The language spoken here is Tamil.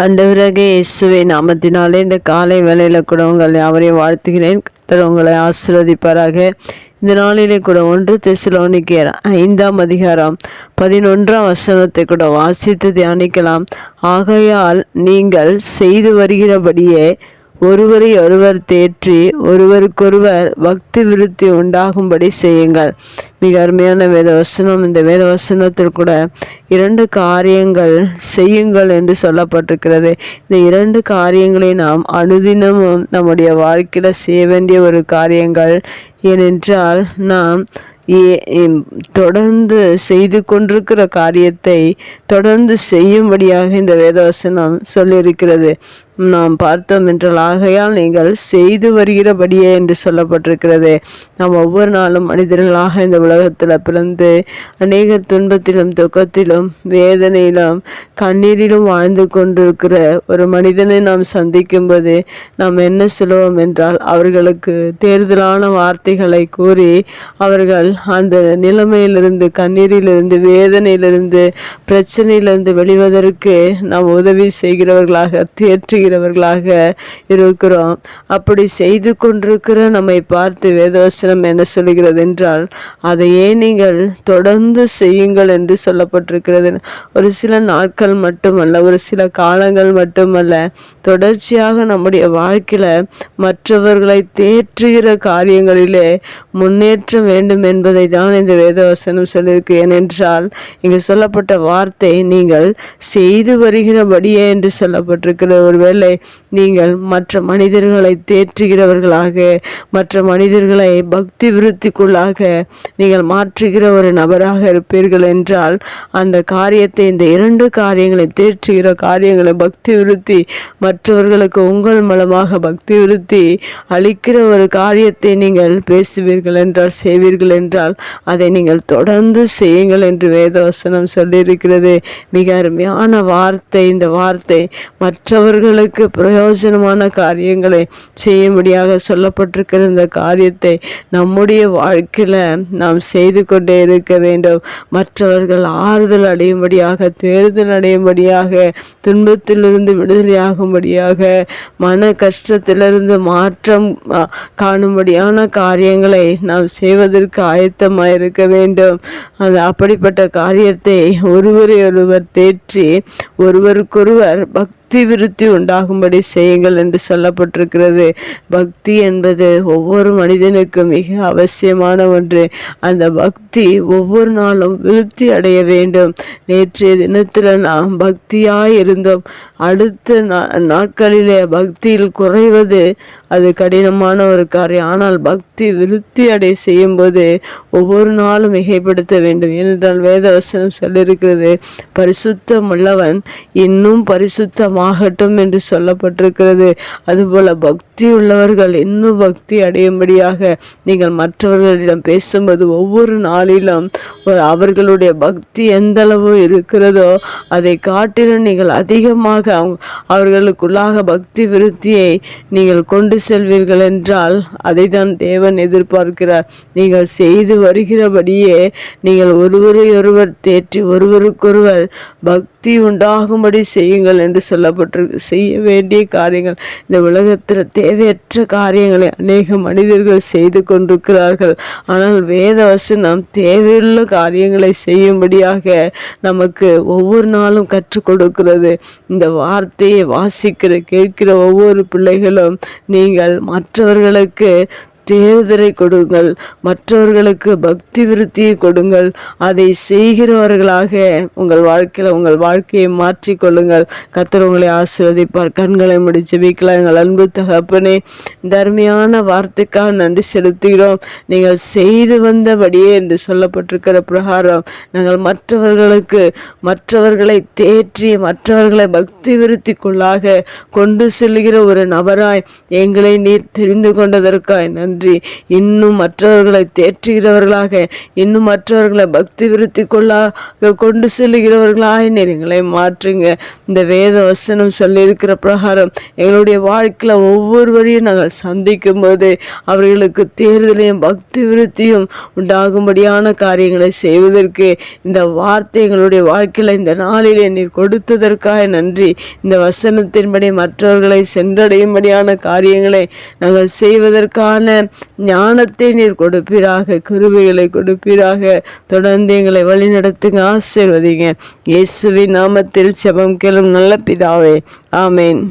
ஆண்டவராக இயேசுவை நாமத்தினாலே இந்த காலை வேலையில் கூட உங்களை அவரை வாழ்த்துகிறேன். கத்தர் உங்களை ஆசிர்வதிப்பாராக. இந்த நாளிலே கூட ஒன்று தெசலோனிக்கேர் ஐந்தாம் அதிகாரம் பதினொன்றாம் வசனத்தை கூட வாசித்து தியானிக்கலாம். ஆகையால் நீங்கள் செய்து வருகிறபடியே ஒருவரை ஒருவர் தேற்றி ஒருவருக்கொருவர் பக்தி விருத்தி உண்டாகும்படி செய்யுங்கள். மிக அருமையான வேத வசனம் இந்த வேத வசனத்தில் கூட இரண்டு காரியங்கள் செய்யுங்கள் என்று சொல்லப்பட்டிருக்கிறது. இந்த இரண்டு காரியங்களை நாம் அனுதினமும் நம்முடைய வாழ்க்கையில் செய்ய வேண்டிய ஒரு காரியங்கள் ஏனென்றால் நாம் ஏ- தொடர்ந்து செய்து கொண்டிருக்கிற காரியத்தை தொடர்ந்து செய்யும்படியாக இந்த வேதவசனம் சொல்லியிருக்கிறது. நாம் பார்த்தோம் என்றால் ஆகையால் நீங்கள் செய்து வருகிறபடியே என்று சொல்லப்பட்டிருக்கிறது. நாம் ஒவ்வொரு நாளும் மனிதர்களாக இந்த உலகத்தில் பிறந்து அநேக துன்பத்திலும் துக்கத்திலும் வேதனையிலும் கண்ணீரிலும் வாழ்ந்து கொண்டிருக்கிற ஒரு மனிதனை நாம் சந்திக்கும்போது நாம் என்ன சொல்லுவோம் என்றால் அவர்களுக்கு தேர்தலான வார்த்தைகளை கூறி அவர்கள் அந்த நிலைமையிலிருந்து கண்ணீரிலிருந்து வேதனையிலிருந்து பிரச்சனையிலிருந்து வெளிவதற்கு நாம் உதவி செய்கிறவர்களாக தேற்றுகிறவர்களாக இருக்கிறோம். அப்படி செய்து கொண்டிருக்கிற நம்மை பார்த்து வேதவசனம் என்ன சொல்கிறது என்றால் அதையே நீங்கள் தொடர்ந்து செய்யுங்கள் என்று சொல்லப்பட்டிருக்கிறது. ஒரு சில நாட்கள் மட்டுமல்ல ஒரு சில காலங்கள் மட்டுமல்ல தொடர்ச்சியாக நம்முடைய வாழ்க்கையில மற்றவர்களை தேற்றுகிற காரியங்களிலே முன்னேற்றம் வேண்டும் என்பதை தான் இந்த வேதவசனம் சொல்லியிருக்கு. ஏனென்றால் இங்கு சொல்லப்பட்ட வார்த்தை நீங்கள் செய்து வருகிறபடியே என்று சொல்லப்பட்டிருக்கிற ஒருவேளை நீங்கள் மற்ற மனிதர்களை தேற்றுகிறவர்களாக மற்ற மனிதர்களை பக்தி விருத்திக்குள்ளாக நீங்கள் மாற்றுகிற ஒரு நபராக இருப்பீர்கள் என்றால் அந்த இந்த காரியத்தை இந்த இரண்டு காரியங்களை தேற்றுகிற காரியங்களை பக்தி விருத்தி மற்றவர்களுக்கு உங்கள் மூலமாக பக்தி விருத்தி அளிக்கிற ஒரு காரியத்தை நீங்கள் பேசுவீர்கள் என்றால் செய்வீர்கள் என்றால் அதை நீங்கள் தொடர்ந்து செய்யுங்கள் என்று வேதவசனம் சொல்லியிருக்கிறது. மிக அருமையான வார்த்தை இந்த வார்த்தை மற்றவர்களுக்கு பிரயோஜனமான காரியங்களை செய்யும்படியாக சொல்லப்பட்டிருக்கிற இந்த காரியத்தை நம்முடைய வாழ்க்கையில் நாம் செய்து கொண்டே இருக்க வேண்டும். மற்றவர்கள் ஆறுதல் அடையும்படியாக தேர்தல் அடையும்படியாக துன்பத்திலிருந்து விடுதலையாகும்படியாக மன கஷ்டத்திலிருந்து மாற்றம் காணும்படியான காரியங்களை நாம் செய்வதற்கு ஆயத்தமாக இருக்க வேண்டும். அது அப்படிப்பட்ட காரியத்தை ஒருவரை ஒருவர் தேற்றி ஒருவருக்கொருவர் பக்தி விருத்தி உண்டாகும்படி செய்யுங்கள் என்று சொல்லப்பட்டிருக்கிறது. பக்தி என்பது ஒவ்வொரு மனிதனுக்கும் மிக அவசியமான ஒன்று. அந்த பக்தி ஒவ்வொரு நாளும் விருத்தி அடைய வேண்டும். நேற்றைய தினத்தில் நாம் பக்தியாய் இருந்தோம். அடுத்த நா- நாட்களிலே பக்தியில் குறைவது அது கடினமான ஒரு காரியம். ஆனால் பக்தி விருத்தி அடை செய்யும்போது ஒவ்வொரு நாளும் மிகைப்படுத்த வேண்டும். ஏனென்றால் வேதவசனம் சொல்லியிருக்கிறது பரிசுத்தம் உள்ளவன் இன்னும் ஆகட்டும் என்று சொல்லப்பட்டிருக்கிறது. அதுபோல பக்தி உள்ளவர்கள் இன்னும் பக்தி அடையும்படியாக நீங்கள் மற்றவர்களிடம் பேசும்போது ஒவ்வொரு நாளிலும் ஒரு அவர்களுடைய பக்தி எந்த அளவு இருக்கிறதோ அதை காட்டிலும் நீங்கள் அதிகமாக அவர்களுக்குள்ளாக பக்தி விருத்தியை நீங்கள் கொண்டு செல்வீர்கள் என்றால் அதை தான் தேவன் எதிர்பார்க்கிறார். நீங்கள் செய்து வருகிறபடியே நீங்கள் ஒருவரை ஒருவர் தேற்றி ஒருவருக்கொருவர் பக் பக்தி உண்டாகும்படி செய்யுங்கள் என்று சொல்லப்பட்டிருக்கு செய்ய வேண்டிய காரியங்கள். இந்த உலகத்தில் தேவையற்ற காரியங்களை அநேக மனிதர்கள் செய்து கொண்டிருக்கிறார்கள். ஆனால் வேத வசனம் தேவையுள்ள காரியங்களை செய்யும்படியாக நமக்கு ஒவ்வொரு நாளும் கற்றுக் கொடுக்கிறது. இந்த வார்த்தையை வாசிக்கிற கேட்கிற ஒவ்வொரு பிள்ளைகளும் நீங்கள் மற்றவர்களுக்கு தேர்தலை கொடுங்கள் மற்றவர்களுக்கு பக்தி விருத்தியை கொடுங்கள் அதை செய்கிறவர்களாக உங்கள் வாழ்க்கையில் உங்கள் வாழ்க்கையை மாற்றிக்கொள்ளுங்கள் கத்தர் உங்களை ஆசீர்வதிப்பார். கண்களை முடிச்சு வீக்கலாம் எங்கள் அன்பு தகப்பனே தர்மையான வார்த்தைக்காக நன்றி செலுத்துகிறோம். நீங்கள் செய்து வந்தபடியே என்று சொல்லப்பட்டிருக்கிற பிரகாரம் நாங்கள் மற்றவர்களுக்கு மற்றவர்களை தேற்றி மற்றவர்களை பக்தி விருத்திக்குள்ளாக கொண்டு செல்கிற ஒரு நபராய் எங்களை நீர் தெரிந்து கொண்டதற்காய் நன்றி. நன்றி. இன்னும் மற்றவர்களை தேற்றுகிறவர்களாக இன்னும் மற்றவர்களை பக்தி விருத்தி கொள்ளாக கொண்டு செல்லுகிறவர்களாக நீர் எங்களை மாற்றுங்க. இந்த வேத வசனம் சொல்லியிருக்கிற பிரகாரம் எங்களுடைய வாழ்க்கையில் ஒவ்வொருவரையும் நாங்கள் சந்திக்கும் போது அவர்களுக்கு தேர்தலையும் பக்தி விருத்தியும் உண்டாகும்படியான காரியங்களை செய்வதற்கு இந்த வார்த்தை எங்களுடைய வாழ்க்கையில் இந்த நாளிலே நீர் கொடுத்ததற்காக நன்றி. இந்த வசனத்தின்படி மற்றவர்களை சென்றடையும்படியான காரியங்களை நாங்கள் செய்வதற்கான ஞானத்தை நீர் கொடுப்பீராக கிருபைகளை கொடுப்பீராக. தொடர்ந்து எங்களை வழிநடத்துங்க ஆசீர்வதிங்க. இயேசுவின் நாமத்தில் செபம் கேளும் நல்ல பிதாவே. ஆமேன்.